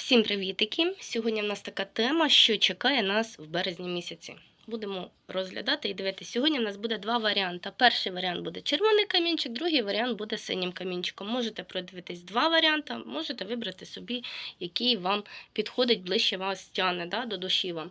Всім привітики! Сьогодні в нас така тема, що чекає нас в березні місяці. Будемо розглядати і дивитися. Сьогодні в нас буде два варіанти. Перший варіант буде червоний камінчик, другий варіант буде синім камінчиком. Можете продивитись два варіанти, можете вибрати собі, який вам підходить ближче вас тяне да, до душі вам.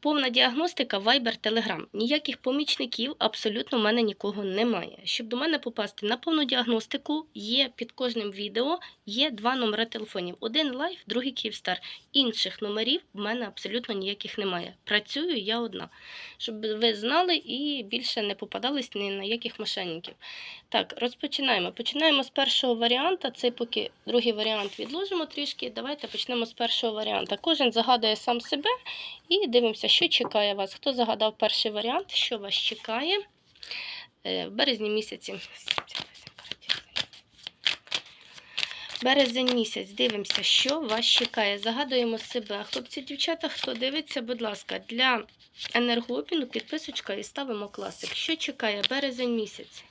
Повна діагностика Viber Telegram. Ніяких помічників абсолютно в мене нікого немає. Щоб до мене попасти на повну діагностику, є під кожним відео є два номери телефонів: один лайф, другий Київстар. Інших номерів в мене абсолютно ніяких немає. Працюю я одна, щоб ви знали і більше не попадались ні на яких мошенників. Так, розпочинаємо. Починаємо з першого варіанта. Цей поки другий варіант відложимо трішки. Давайте почнемо з першого варіанта. Кожен загадує сам себе і дивимося, що чекає вас. Хто загадав перший варіант, що вас чекає е, в березні місяці. Березень місяць, дивимося, що вас чекає. Загадуємо себе. Хлопці, дівчата, хто дивиться, будь ласка, для енергообміну підписочка і ставимо класик. Що чекає березень місяць?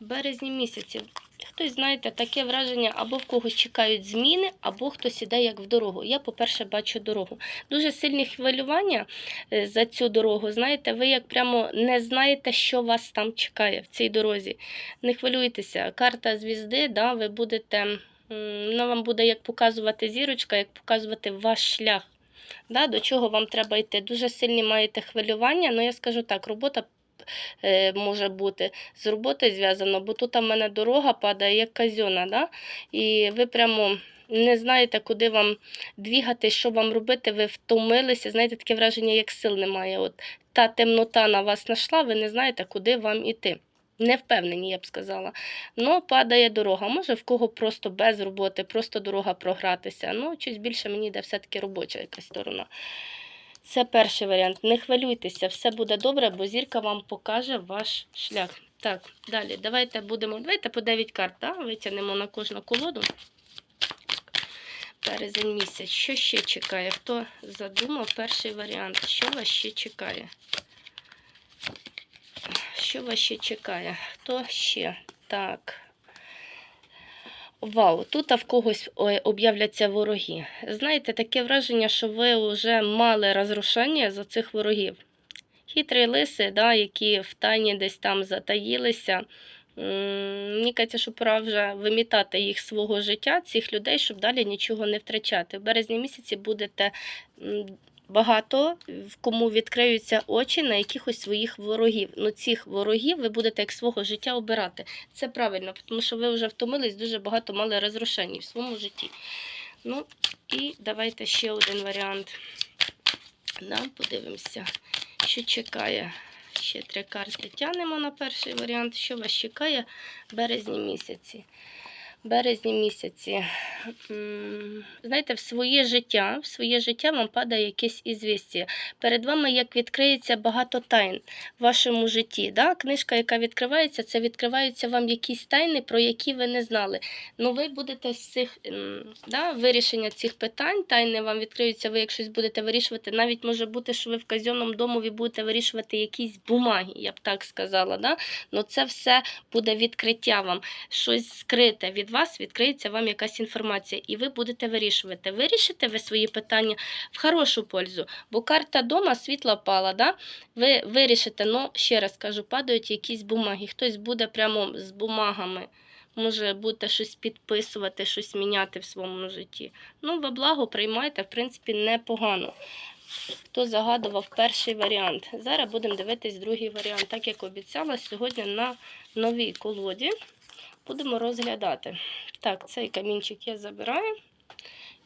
В березні місяці. Хтось, знаєте, таке враження, або в когось чекають зміни, або хтось іде як в дорогу. Я, по-перше, бачу дорогу. Дуже сильні хвилювання е, за цю дорогу. Знаєте, ви як прямо не знаєте, що вас там чекає в цій дорозі. Не хвилюйтеся. Карта звізди, да, ви будете, вона вам буде як показувати зірочка, як показувати ваш шлях. Да, до чого вам треба йти. Дуже сильні маєте хвилювання, ну я скажу так, робота може бути з роботою зв'язано, бо тут у мене дорога падає як казьона, да? і ви прямо не знаєте, куди вам двігати, що вам робити, ви втомилися, знаєте, таке враження, як сил немає. От та темнота на вас знайшла, ви не знаєте, куди вам іти. Не впевнені, я б сказала. Ну, падає дорога. Може, в кого просто без роботи, просто дорога програтися. Ну, щось більше мені йде все-таки робоча якась сторона. Це перший варіант. Не хвилюйтеся, все буде добре, бо зірка вам покаже ваш шлях. Так, далі. Давайте будемо. Давайте по 9 карт, да? витягнемо на кожну колоду. Березень місяць. Що ще чекає? Хто задумав перший варіант? Що вас ще чекає? Що вас ще чекає? Хто ще? Так. Вау, тут а в когось об'являться вороги. Знаєте, таке враження, що ви вже мали розрушення за цих ворогів. Хитрі лиси, да, які в тайні десь там затаїлися. Мені кажеться, що пора вже вимітати їх свого життя, цих людей, щоб далі нічого не втрачати. В березні місяці будете багато в кому відкриються очі на якихось своїх ворогів. Ну, цих ворогів ви будете як свого життя обирати. Це правильно, тому що ви вже втомились, дуже багато мали розрушень в своєму житті. Ну, і давайте ще один варіант. Да, подивимося, що чекає. Ще три карти тянемо на перший варіант. Що вас чекає в березні місяці? Березні місяці. Знаєте, в своє життя, в своє життя вам падає якесь ізвістя. Перед вами як відкриється багато тайн в вашому житті. Да? Книжка, яка відкривається, це відкриваються вам якісь тайни, про які ви не знали. Ну, ви будете з цих да, вирішення цих питань, тайни вам відкриються, ви як щось будете вирішувати. Навіть може бути, що ви в казенному домові будете вирішувати якісь бумаги, я б так сказала. Да? Ну, це все буде відкриття вам, щось скрите від вас, відкриється вам якась інформація, і ви будете вирішувати. Вирішите ви свої питання в хорошу пользу, бо карта дома світла пала. Да? Ви вирішите, ну, ще раз кажу, падають якісь бумаги, хтось буде прямо з бумагами. Може будете щось підписувати, щось міняти в своєму житті. Ну, во благо приймайте, в принципі, непогано. Хто загадував перший варіант. Зараз будемо дивитись другий варіант, так як обіцяла сьогодні на новій колоді. Будемо розглядати. Так, цей камінчик я забираю.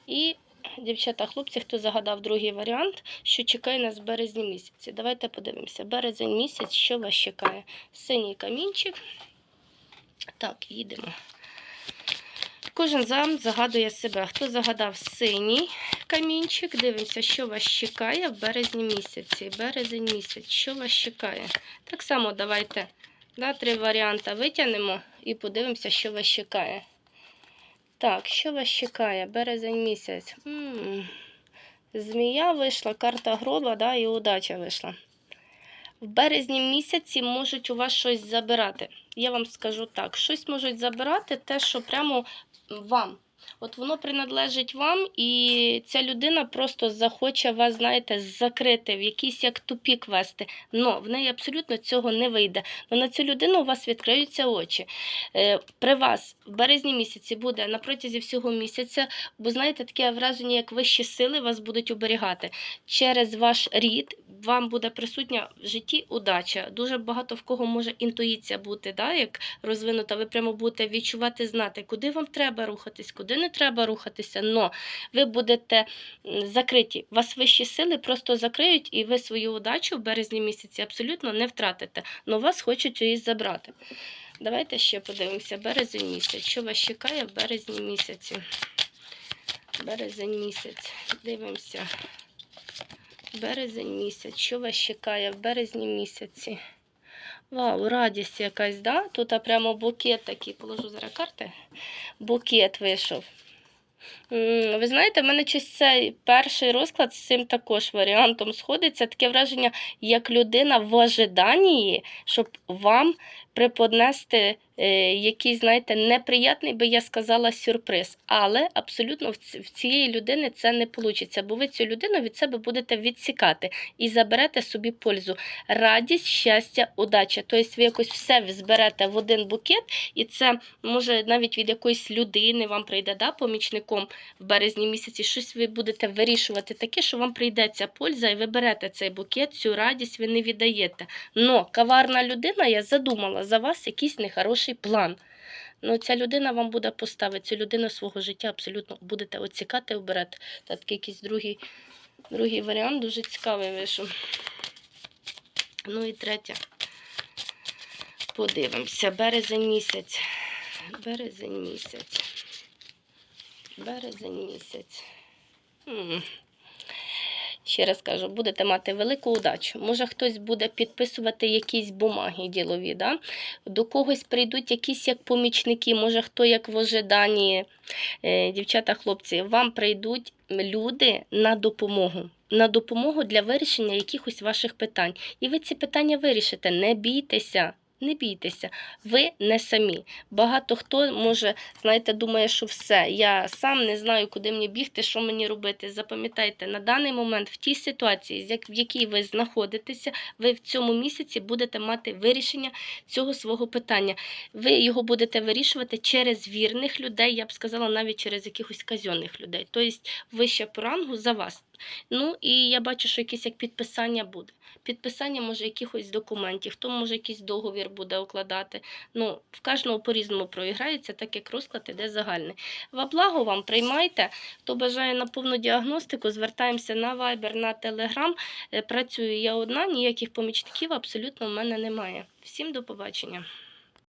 І, дівчата, хлопці, хто загадав другий варіант, що чекає нас в березні місяці. Давайте подивимося. Березень місяць, що вас чекає? Синій камінчик. Так, їдемо. Кожен зам загадує себе. Хто загадав синій камінчик, дивимося, що вас чекає в березні місяці. Березень місяць, що вас чекає? Так само давайте да, три варіанти витягнемо і подивимося, що вас чекає. Так, що вас чекає? Березень місяць. м Змія вийшла, карта гроба, да, і удача вийшла. В березні місяці можуть у вас щось забирати. Я вам скажу так: щось можуть забирати, те, що прямо вам. От воно принадлежить вам, і ця людина просто захоче вас, знаєте, закрити, в якийсь як тупік вести. Но в неї абсолютно цього не вийде. Но на цю людину у вас відкриються очі. Е, При вас в березні місяці буде на протязі всього місяця, бо знаєте, таке враження, як вищі сили вас будуть оберігати. Через ваш рід вам буде присутня в житті удача. Дуже багато в кого може інтуїція бути, да, як розвинута. Ви прямо будете відчувати, знати, куди вам треба рухатись, куди не треба рухатися. Но ви будете закриті. Вас вищі сили просто закриють, і ви свою удачу в березні місяці абсолютно не втратите. Но вас хочуть її забрати. Давайте ще подивимося. Березень місяць. Що вас чекає в березні місяці? Березень місяць. Дивимося. Березень місяць. Що вас чекає в березні місяці? Вау, радість якась, да? Тут прямо букет такий, положу зараз карти. Букет вийшов. Ви знаєте, в мене щось цей перший розклад з цим також варіантом сходиться. Таке враження, як людина в ожиданні, щоб вам преподнести е, якийсь, знаєте, неприятний, би я сказала, сюрприз. Але абсолютно в, цієї людини це не вийде, бо ви цю людину від себе будете відсікати і заберете собі пользу. Радість, щастя, удача. Тобто ви якось все зберете в один букет, і це може навіть від якоїсь людини вам прийде да, помічником в березні місяці. Щось ви будете вирішувати таке, що вам прийдеться польза, і ви берете цей букет, цю радість ви не віддаєте. Но каварна людина, я задумала за вас якийсь нехороший план. Ну, ця людина вам буде поставити, цю людину свого життя абсолютно будете оцікати, оберете. Та такий якийсь другий, другий варіант дуже цікавий вийшов. Ну і третє. Подивимося. Березень місяць. Березень місяць. Березень місяць. Ще раз кажу, будете мати велику удачу. Може, хтось буде підписувати якісь бумаги ділові, да? до когось прийдуть якісь як помічники, може, хто як в ожиданні, е, дівчата, хлопці, вам прийдуть люди на допомогу. На допомогу для вирішення якихось ваших питань. І ви ці питання вирішите. Не бійтеся. Не бійтеся, ви не самі. Багато хто може, знаєте, думає, що все, я сам не знаю, куди мені бігти, що мені робити. Запам'ятайте, на даний момент, в тій ситуації, в якій ви знаходитеся, ви в цьому місяці будете мати вирішення цього свого питання. Ви його будете вирішувати через вірних людей, я б сказала, навіть через якихось казьонних людей. Тобто вище по рангу за вас. Ну і я бачу, що якесь як підписання буде. Підписання може якихось документів, хто може якийсь договір буде укладати. Ну, в кожного по-різному проіграється, так як розклад іде загальний. Во благо вам приймайте. Хто бажає на повну діагностику, звертаємося на Viber, на Telegram. Е, Працюю я одна, ніяких помічників абсолютно в мене немає. Всім до побачення.